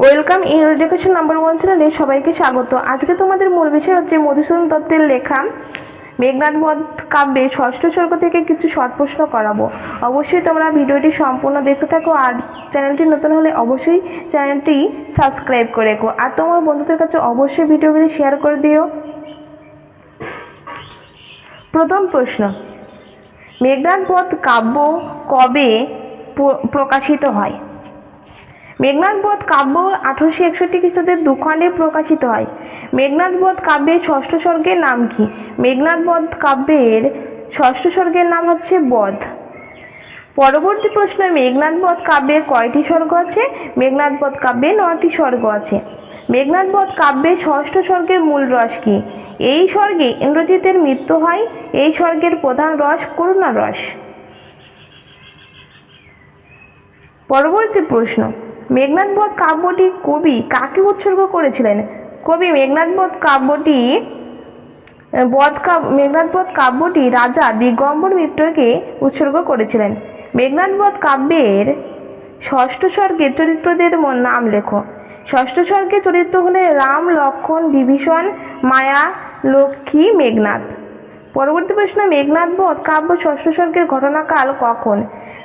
Welcome in education number one চ্যানেলে সবাইকে স্বাগত। আজকে তোমাদের মূল বিষয় হচ্ছে মধুসূদন দত্তের লেখা মেঘনাথ বধ কাব্যে ষষ্ঠ স্বর্গ থেকে কিছু শর্ট প্রশ্ন করাবো। অবশ্যই তোমরা ভিডিওটি সম্পূর্ণ দেখতে থাকো আর চ্যানেলটি নতুন হলে অবশ্যই চ্যানেলটি সাবস্ক্রাইব করে রেখো। আর তোমার বন্ধুদের কাছে অবশ্যই ভিডিওগুলি শেয়ার করে দিও। প্রথম প্রশ্ন মেঘনাথ বধ কাব্য কবে প্র- প্রকাশিত হয়? মেঘনাথ বধ কাব্য আঠারোশো একষট্টি খ্রিস্টাব্দে দুখণ্ডে প্রকাশিত হয়। মেঘনাথ বধ কাব্যের ষষ্ঠ স্বর্গের নাম কি? মেঘনাথ বধ কাব্যের ষষ্ঠ স্বর্গের নাম হচ্ছে বধ। পরবর্তী প্রশ্ন মেঘনাথ বধ কাব্যের কয়টি স্বর্গ আছে? মেঘনাথ বধ কাব্যে নয়টি স্বর্গ আছে। মেঘনাথ বধ কাব্যের ষষ্ঠ স্বর্গের মূল রস কি? এই স্বর্গে ইন্দ্রজিতের মৃত্যু হয়, এই স্বর্গের প্রধান রস করুণা রস। পরবর্তী প্রশ্ন মেঘনাথ বধ কাব্যটি কবি কাকে উৎসর্গ করেছিলেন? কবি মেঘনাথ বধ কাব্যটি, বধ মেঘনাথ বধ কাব্যটি রাজা দিগম্বর মিত্রকে উৎসর্গ করেছিলেন। মেঘনাথ বধ কাব্যের ষষ্ঠ স্বর্গের চরিত্রদের নাম লেখো। ষষ্ঠ স্বর্গের চরিত্র হলে রাম, লক্ষণ, বিভীষণ, মায়া, লক্ষ্মী মেঘনাথ পরবর্তী প্রশ্ন, মেঘনাথ বধ কাব্য ষষ্ঠ স্বর্গের ঘটনাকাল কখন?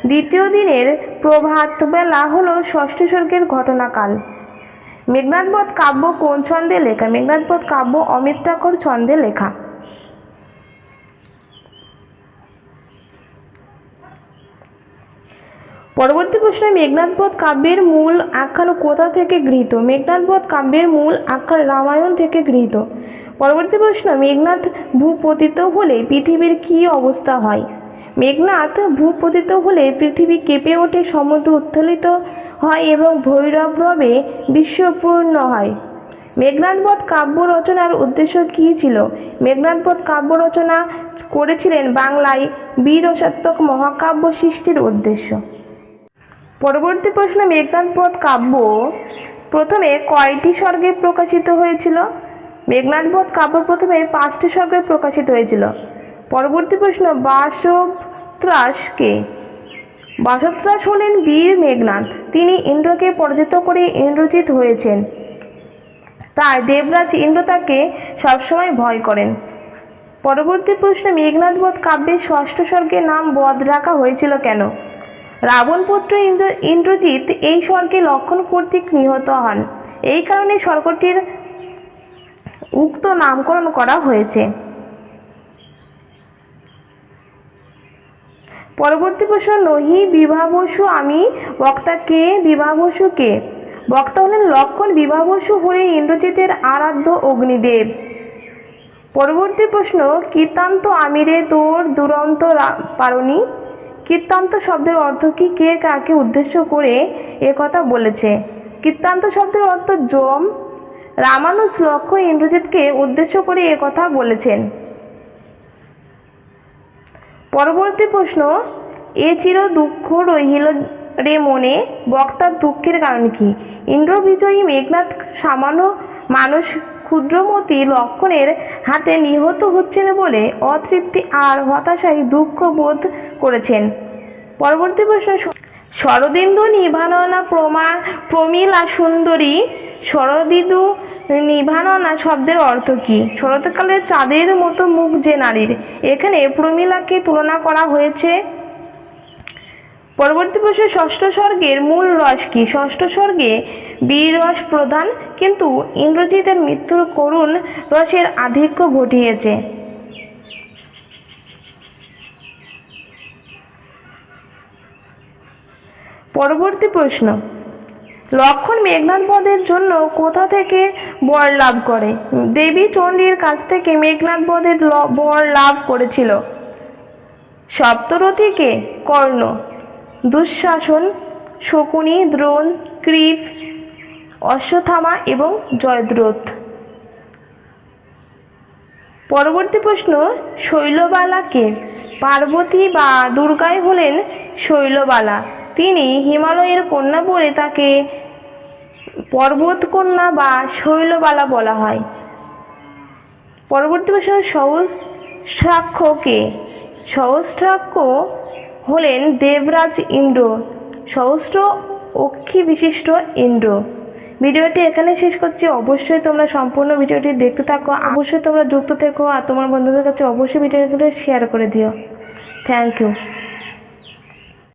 দ্বিতীয় দিনের প্রভাত বেলা হলো ষষ্ঠ স্বর্গের ঘটনাকাল। মেঘনাথ বধ কাব্য কোন ছন্দে লেখা? মেঘনাথ বধ কাব্য অমিত্রাকর ছন্দে লেখা। পরবর্তী প্রশ্নে, মেঘনাথ বধ কাব্যের মূল আখ্যান কোথা থেকে গৃহীত? মেঘনাথ বধ কাব্যের মূল আখ্যান রামায়ণ থেকে গৃহীত। পরবর্তী প্রশ্ন, মেঘনাথ ভূপতিত হলে পৃথিবীর কী অবস্থা হয়? মেঘনাথ ভূপতিত হলে পৃথিবী কেঁপে ওঠে, সমুদ্র উত্থলিত হয় এবং ভৈরবভাবে বিশ্বপূর্ণ হয়। মেঘনাথবধ কাব্য রচনার উদ্দেশ্য কী ছিল? মেঘনাথবধ কাব্য রচনা করেছিলেন বাংলায় বীরসাত্মক মহাকাব্য সৃষ্টির উদ্দেশ্য। পরবর্তী প্রশ্ন মেঘনাথবধ কাব্য প্রথমে কয়টি স্বর্গে প্রকাশিত হয়েছিল? মেঘনাথবধ কাব্য প্রথমে পাঁচটি স্বর্গে প্রকাশিত হয়েছিল। পরবর্তী প্রশ্ন বাসব ত্রাসকে বাসবত্রাস হলেন বীর মেঘনাথ তিনি ইন্দ্রকে পরাজিত করে ইন্দ্রজিৎ হয়েছেন। তাই দেবরাজ ইন্দ্র তাকে সবসময় ভয় করেন। পরবর্তী প্রশ্ন মেঘনাথ বধ কাব্যের ষষ্ঠ স্বর্গের নাম বধ রাখা হয়েছিল কেন? রাবণপুত্র ইন্দ্র ইন্দ্রজিৎ এই স্বর্গে লক্ষণ কর্তৃক নিহত হন। এই কারণে স্বর্গটির উক্ত নামকরণ করা হয়েছে। পরবর্তী প্রশ্ন, নহি বিবাহবসু আমি বক্তা কে বিবাহবসু কে? বক্তা হলেন লক্ষণ বিবাহবসু হলে ইন্দ্রজিতের আরাধ্য অগ্নিদেব। পরবর্তী প্রশ্ন, কীর্তান্ত আমিরে তোর দুরন্ত পারণী? কীর্তান্ত শব্দের অর্থ কি? কে কাকে উদ্দেশ্য করে এ কথা বলেছে? কীর্তান্ত শব্দের অর্থ যম রামানুজ লক্ষ্য ইন্দ্রজিৎকে উদ্দেশ্য করে এ কথা বলেছেন। পরবর্তী প্রশ্ন, এ চির দুঃখ রহিল রে মনে, বক্তার দুঃখের কারণ কি? ইন্দ্র বিজয়ী মেঘনাথ সামান্য মানুষ ক্ষুদ্রমতি লক্ষণের হাতে নিহত হচ্ছেন বলে অতৃপ্তি আর হতাশায় দুঃখ বোধ করেছেন। পরবর্তী প্রশ্ন, শরদিন্দু নিভাননা প্রমা প্রমীলা সুন্দরী শরদিদু নিভাননা শব্দের অর্থ কী? শরৎকালের চাঁদের মতো মুখ যে নারীর, এখানে প্রমীলাকে তুলনা করা হয়েছে। পরবর্তী প্রশ্ন ষষ্ঠ স্বর্গের মূল রস কি? ষষ্ঠ স্বর্গে বীর রস প্রধান, কিন্তু ইন্দ্রজিতের মৃত্যুর করুণ রসের আধিক্য ঘটিয়েছে। পরবর্তী প্রশ্ন লক্ষণ মেঘনাথ বধের জন্য কোথা থেকে বর লাভ করে? দেবী চণ্ডীর কাছ থেকে মেঘনাথ বধের বর লাভ করেছিল। সপ্তরথীকে কর্ণ। দুঃশাসন, শকুনি, দ্রোণ কৃপ অশ্বথামা এবং জয়দ্রথ। পরবর্তী প্রশ্ন শৈলবালাকে পার্বতী বা দুর্গাই হলেন শৈলবালা। তিনি হিমালয়ের কন্যা বলে তাকে পর্বতকন্যা বা শৈলবালা বলা হয়। পরবর্তী প্রশ্ন, সহস্রাক্ষকে সহস্রাক্ষ হলেন দেবরাজ ইন্দ্র। সহস্র অক্ষী বিশিষ্ট ইন্দ্র। ভিডিওটি এখানে শেষ করছি। অবশ্যই তোমরা সম্পূর্ণ ভিডিওটি দেখতে থাকো। অবশ্যই তোমরা যুক্ত থেকো আর তোমার বন্ধুদের কাছে অবশ্যই ভিডিওগুলো শেয়ার করে দিও। Thank you